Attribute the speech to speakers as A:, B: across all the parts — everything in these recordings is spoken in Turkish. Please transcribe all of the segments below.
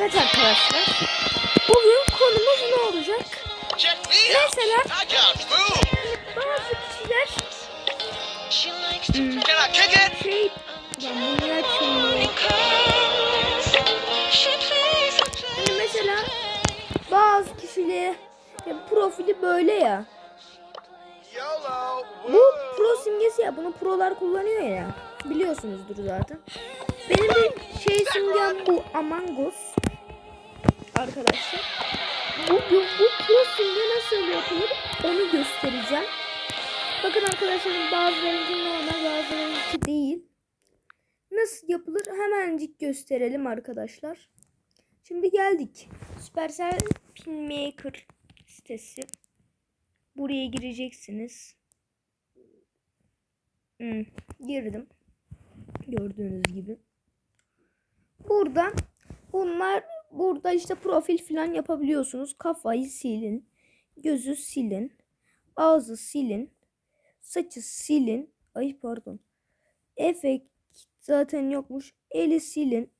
A: Evet arkadaşlar. Bugün konumuz ne olacak?
B: Check me out.
A: Mesela bazı kişiler Hmm. Şey ben bunu açmıyorum. Hani mesela bazı kişileri ya profili böyle ya. Bu pro simgesi ya. Bunu prolar kullanıyor ya. Biliyorsunuzdur zaten. Benim de şey simgem bu Among Us. Arkadaşlar. Bugün bu pro simge nasıl yapılır onu göstereceğim. Bakın arkadaşlarım bazılarınki normal bazılarınki değil. Nasıl yapılır hemencik gösterelim arkadaşlar. Şimdi geldik. Supercell Pinmaker sitesi. Buraya gireceksiniz. Hmm, girdim. Gördüğünüz gibi. Burada bunlar burada işte profil falan yapabiliyorsunuz. Kafayı silin. Gözü silin. Ağzı silin. Saçı silin. Ay pardon. Efekt zaten yokmuş. Eli silin.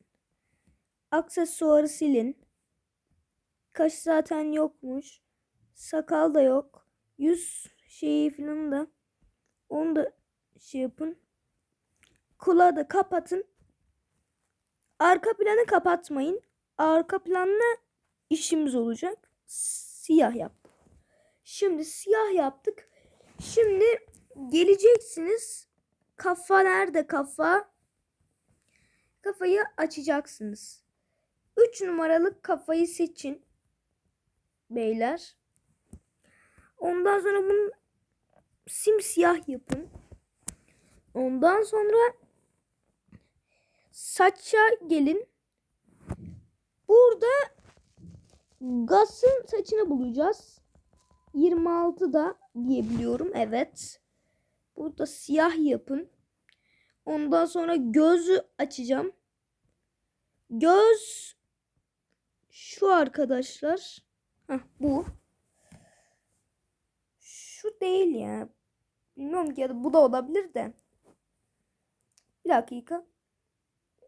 A: Aksesuarı silin. Kaş zaten yokmuş. Sakal da yok. Yüz şeyi falan da onu da şey yapın. Kulağı da kapatın. Arka planı kapatmayın. Arka planla işimiz olacak. Siyah yap. Şimdi siyah yaptık. Şimdi geleceksiniz. Kafa nerede kafa? Kafayı açacaksınız. 3 numaralı kafayı seçin. Beyler. Ondan sonra bunu simsiyah yapın. Ondan sonra saça gelin. Burada Gas'ın saçını bulacağız. 26'da diyebiliyorum. Evet. Burada siyah yapın. Ondan sonra gözü açacağım. Göz şu arkadaşlar. Heh, bu. Şu değil ya. Bilmiyorum ki ya da bu da olabilir de. Bir dakika.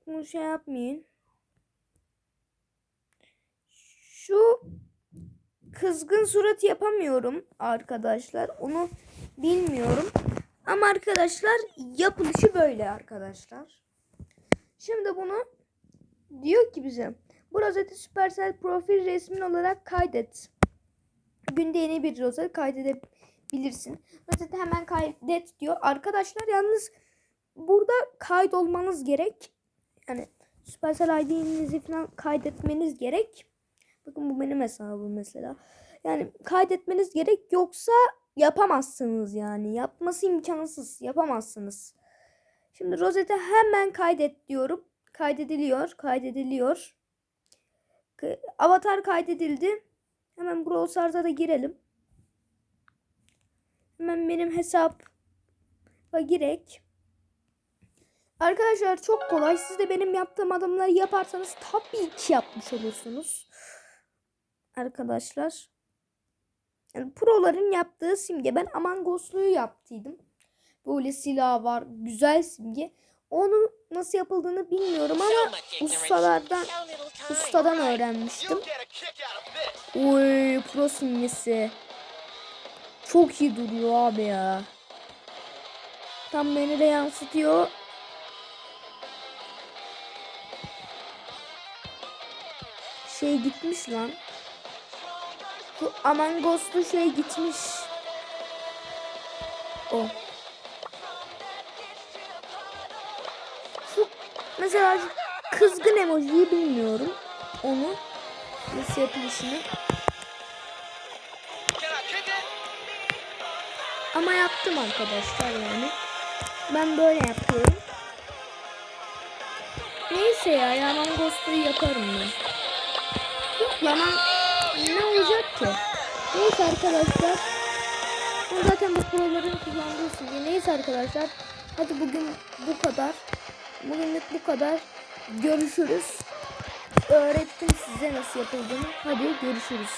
A: Bunu şey yapmayın. Şu kızgın surat yapamıyorum arkadaşlar. Onu bilmiyorum. Ama arkadaşlar yapılışı böyle arkadaşlar. Şimdi bunu diyor ki bize bu rozeti Supercell profil resmin olarak kaydet. Günde yeni bir rozet kaydedebilirsin. Rozeti hemen kaydet diyor. Arkadaşlar yalnız burada kaydolmanız gerek. Yani Supercell ID'nizi falan kaydetmeniz gerek. Bakın bu benim hesabım mesela. Yani kaydetmeniz gerek yoksa yapamazsınız yani. Yapması imkansız. Yapamazsınız. Şimdi rozete hemen kaydet diyorum. Kaydediliyor. Kaydediliyor. Avatar kaydedildi. Hemen Brawl Stars'a da girelim. Hemen benim hesap girek. Arkadaşlar çok kolay. Siz de benim yaptığım adımları yaparsanız tabii ki yapmış olursunuz. Arkadaşlar. Yani proların yaptığı simge. Ben Among Us'luyu yaptıydım. Böyle silah var. Güzel simge. Onu nasıl yapıldığını bilmiyorum ama ustalardan ustadan öğrenmiştim. Oy pro simgesi. Çok iyi duruyor abi ya. Tam beni de yansıtıyor. Şey gitmiş lan. Among Us'lu şey gitmiş. O. Şu mesela şu kızgın emojiyi bilmiyorum. Onu nasıl yapılışını. Ama yaptım arkadaşlar yani. Ben böyle yapıyorum. Neyse ya Yaman Ghost'u yaparım ben. Yok Yaman ne olacak ki? Neyse arkadaşlar. Ben zaten bu proların kullandığı simge. Neyse arkadaşlar. Hadi bugün bu kadar. Bugünlük bu kadar. Görüşürüz. Öğrettim size nasıl yapıldığını. Hadi görüşürüz.